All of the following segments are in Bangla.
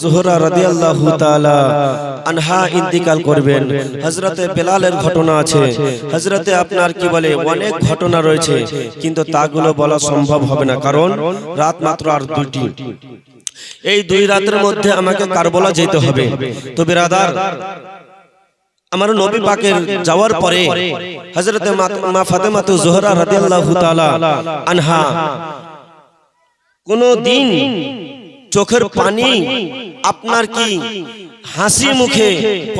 জোহরা রাদিয়াল্লাহু তাআলা আনহা ইন্তিকাল করবেন। হযরতে বেলালের ঘটনা আছে। হযরতে আপনার কি বলে, অনেক ঘটনা রয়েছে, কিন্তু তাগুলো বলা সম্ভব হবে না, কারণ রাত মাত্র আর দুইটি। এই দুই রাতের মধ্যে আমাকে কারবলা যেতে হবে। তো বিরাদার, আমার নবী পাকের যাওয়ার পরে হযরতে মা ফাতেমাতু জোহরা রাদিয়াল্লাহু তাআলা আনহা, কোন দিন চোখের পানি আপনার কি হাসি মুখে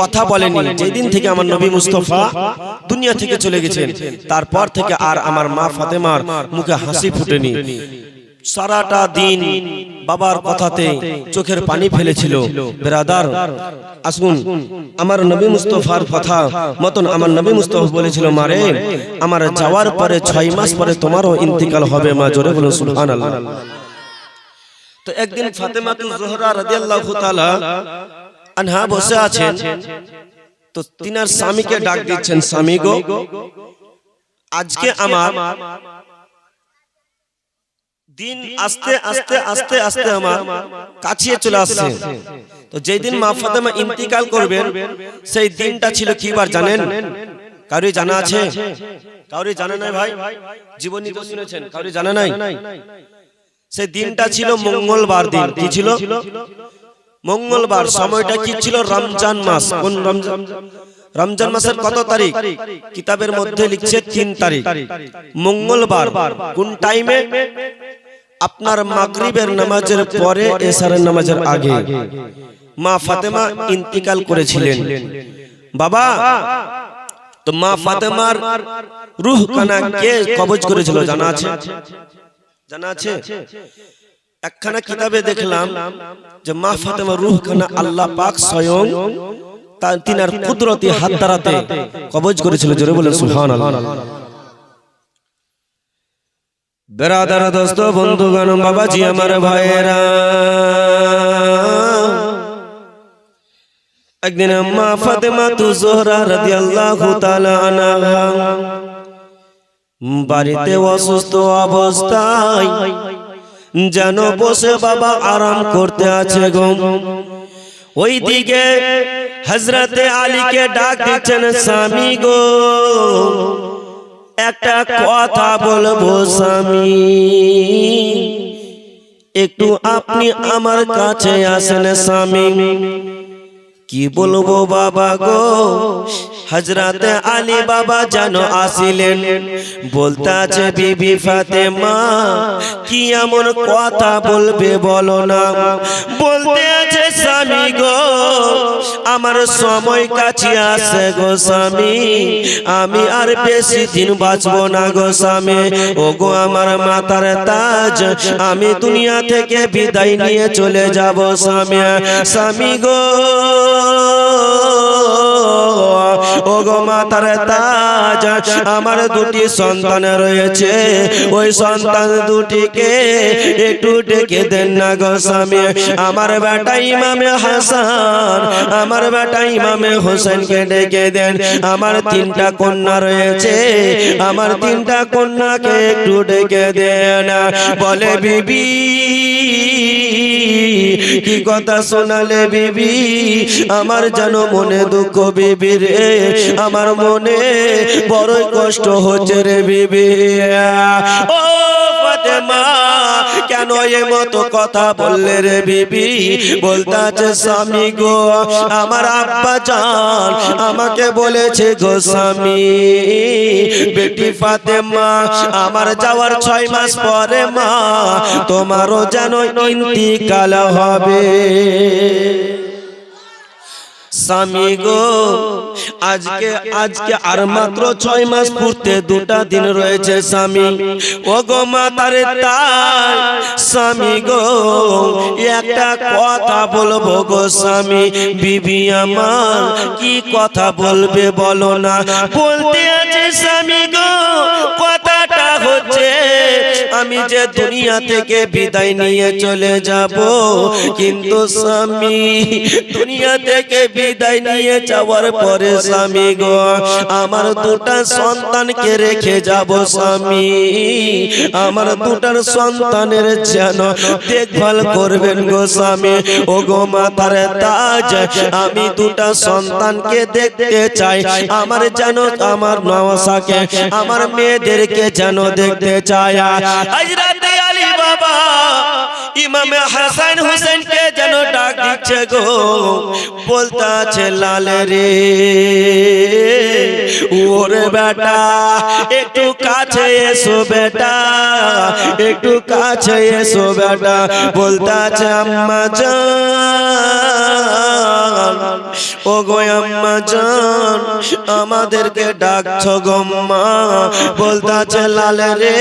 কথা বলেনি যেদিন থেকে আমার নবী মুস্তফা দুনিয়া থেকে চলে গেছেন তারপর থেকে আর আমার মা ফাতেমার মুখে হাসি ফুটেনি। সারাটা দিন বাবার কথাতে চোখের পানি ফেলেছিল। বেরাদার আসুন আমার নবী মুস্তফার কথা মতন আমার নবী মুস্তফা বলেছিল মারে আমার যাওয়ার পরে ছয় মাস পরে তোমারও ইন্তিকাল হবে মা জোরে বলুন সুবহানাল্লাহ। তো একদিন ফাতেমাতুল জোহরা রাদিয়াল্লাহু তাআলা আনহা বসে আছেন। তো তিনার স্বামীকে ডাক দিচ্ছেন স্বামী গো আজকে আমার দিন আস্তে আস্তে আস্তে আস্তে আমার কাছিয়ে চলে আসছে। তো যেই দিন মা ফাতেমা ইন্তিকাল করবেন সেই দিনটা ছিল কি বার জানেন? কারও জানা আছে? কারও জানা নাই ভাই? জীবনী তো শুনেছেন। কারও জানা নাই। সেই দিনটা ছিল মঙ্গলবার দিন। কি ছিল? মঙ্গলবার সময়টা কি ছিল? রমজান মাস। কোন রমজান রমজান মাসের কত তারিখ? কিতাবের মধ্যে লিখছে তিন তারিখ। মঙ্গলবার কোন টাইমে? আপনার মাগরিবের নামাজের পরে এসারের নামাজের আগে। মা ফাতেমা ইন্তিকাল করেছিলেন। বাবা তো মা ফাতেমার রুহ কানা কে কবজ করেছিল জানা আছে। জানা আছে? একখানা কিতাবে দেখলাম যে মা ফাতেমা রুহ খানা আল্লাহ পাক স্বয়ং তিনার কুদরতি হাত দ্বারাতে কবজ করেছিল জোরে সুবহানাল্লাহ। বেরাদার দোস্ত বন্ধুগণ বাবাজি আমার ভাইয়েরা। একদিন মা ফাতেমা তু জোহরা রাদিয়াল্লাহু তাআলা আনহা। বাড়িতে অসুস্থ অবস্থায় যেন বসে বাবা আরাম করতে আছে গো। ওই দিকে হজরতে আলীকে ডাক দিচ্ছেন স্বামী গো। একটা কথা বলব স্বামী। একটু আপনি আমার কাছে আসেন স্বামী। কি বলব বাবা গো? হজরত আলী বাবা জানো আসিলেন। বলতে আছে বিবি ফাতেমা, কি এমন কথা বলবে বলো না? বলতে আছে স্বামী আমার সময় কাছে আসে গো স্বামী। আমি আর বেশি দিন বাঁচব না গো স্বামী। ও গো আমার মাতার তাজ, আমি দুনিয়া থেকে বিদায় নিয়ে চলে যাব স্বামী। স্বামী গো ও গো মাতার তাজ আমার দুটি সন্তান রয়েছে। ওই সন্তান দুটিকে একটু ডেকে দেন না গো স্বামী। আমার বেটা ইমামে হাসান। আমার বেটা ইমামে হোসেনকে ডেকে দেন। আমার তিনটা কন্যা রয়েছে। আমার তিনটা কন্যাকে একটু ডেকে দেন। বলে বিবি কি কথা শোনালে বিবি? আমার যেন মনে দুঃখ বিবি রে। আমার মনে বড়ই কষ্ট হচ্ছে রে বিবি। ও ফাতেমা কেন এ মতো কথা বললে রে বিবি? বলতে আছে স্বামী গো, আমার আব্বা জান আমাকে বলেছে গো স্বামী, বেটি ফাতেমা, আমার যাওয়ার ছয় মাস পরে মা, তোমারও যেন ইন্তিকাল হবে। স্বামী গো আজকে আজকে আর মাত্র ছয় মাস পূর্তে দুটা দিন রয়েছে স্বামী। ও গো মাতারে তাই, স্বামী গো, একটা কথা বলব গো স্বামী। বিবি আমার কি কথা বলবে বলো না। বলতে আছে স্বামী গো আমি যে দুনিয়া থেকে বিদায় নিয়ে চলে যাব, কিন্তু স্বামী, দুনিয়া থেকে বিদায় নিয়ে যাওয়ার পরে স্বামী গো, আমার দুটা সন্তানকে রেখে যাব স্বামী। আমার দুটার সন্তানের যেন দেখভাল করবেন গো স্বামী। ও গো মাতার তাজ, আমি দুটা সন্তানকে দেখতে চাই। আমার যেন আমার নওয়াসাকে আমার মেয়েদেরকে যেন দেখতে চাই। আজ রাতে আলী বাবা, ইমামে হাসান হোসেনকে যেন ডাক দিচ্ছে গো বলতে আছে লাল রে। ওরে বেটা, একটু কাছে এসো বেটা, একটু কাছে এসো বেটা বলতে আছে আম্মা জান। ও গো আম্মা জান, আমাদেরকে ডাকছো গো মা বলতে লাল রে,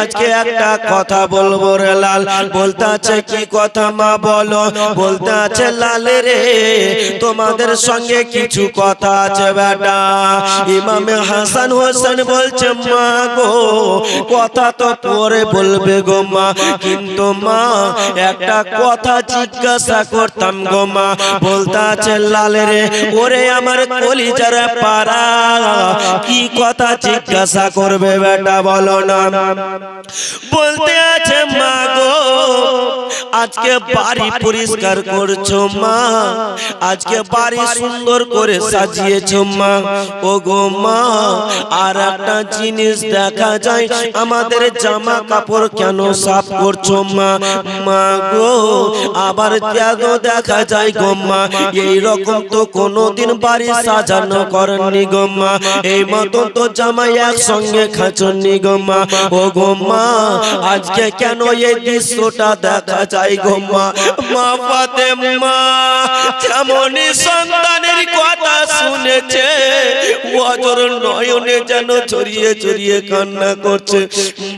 আজকে একটা কথা বলব রে লাল। বলতে আছে কি কথা মা বলো? বলতে আছে লাল রে, তোমাদের সঙ্গে কিছু কথা আছে বেটা। ইমামে হাসান হোসেন বলছে, মা গো, কথা তো পরে বলবে গো মা। কিন্তু মা, একটা কথা জিজ্ঞাসা করতাম গো মা। বলতে আছে লাল রে ওরে আমার কলিজার পাড়া, কি কথা জিজ্ঞাসা করবে বেটা বলো না? বলতে আছে, মা গো, আজকে বাড়ি পরিষ্কার করছ মা, আজকে বাড়ি সুন্দর করে সাজিয়েছো মা। ও গো মা, আর একটা জিনিস দেখা যায়, আমাদের জামা কাপড় কেন সাফ করছ মা? মা গো, আবার দেখা যায় গো মা? এই রকম তো কোনোদিন বাড়ি সাজানো করেননি গো মা। এই মতন তো জামাই একসঙ্গে খাচননি গো মা। ও গো মা, আজকে কেন এই দৃশ্যটা দেখা যায় গো মা? পাতে মা যেমনই সন্তানের কথা শুনেছে। অজর নয়নে যেন ছড়িয়ে ছড়িয়ে কান্না করছে।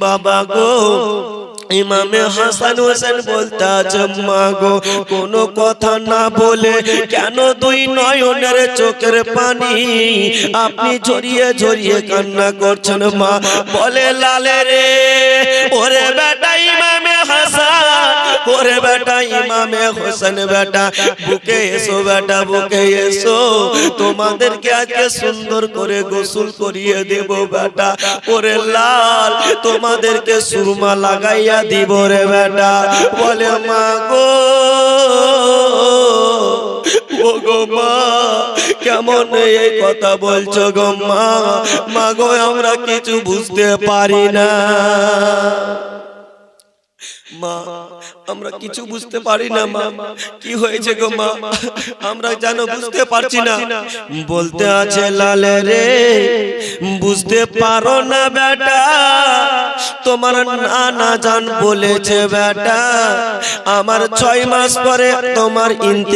বাবা গো ইমামে হাসান হোসেন বলতে আছে মা গো, কোনো কথা না বলে কেন দুই নয়নের চোখের পানি? আপনি ঝরিয়ে ঝরিয়ে কান্না করছেন মা। বলে, লালে রে, ওরে বেটা ইমামে হাসান ওরে বেটা, ইমামে হোসেন বেটা, বুকে এসো বেটা, বুকে এসো। তোমাদেরকে আজকে সুন্দর করে গোসল করিয়ে দেব বেটা। ওরে লাল, তোমাদেরকে সুরমা লাগাইয়া দিব রে বেটা। বলে, মা গো ও গো মা, কেমন এই কথা বলছো গো মা? মা গো, আমরা কিছু বুঝতে পারি না। মা আমরা কিছু বুঝতে পারি না মা। কি হয়েছে গো মা? আমরা জানো বুঝতে পারছি না। বলতে আছে লালে রে বুঝতে পারো না বেটা। তোমার নানা জান বলেছে বেটা। আমার ছয় মাস পরে তোমার ইন্তে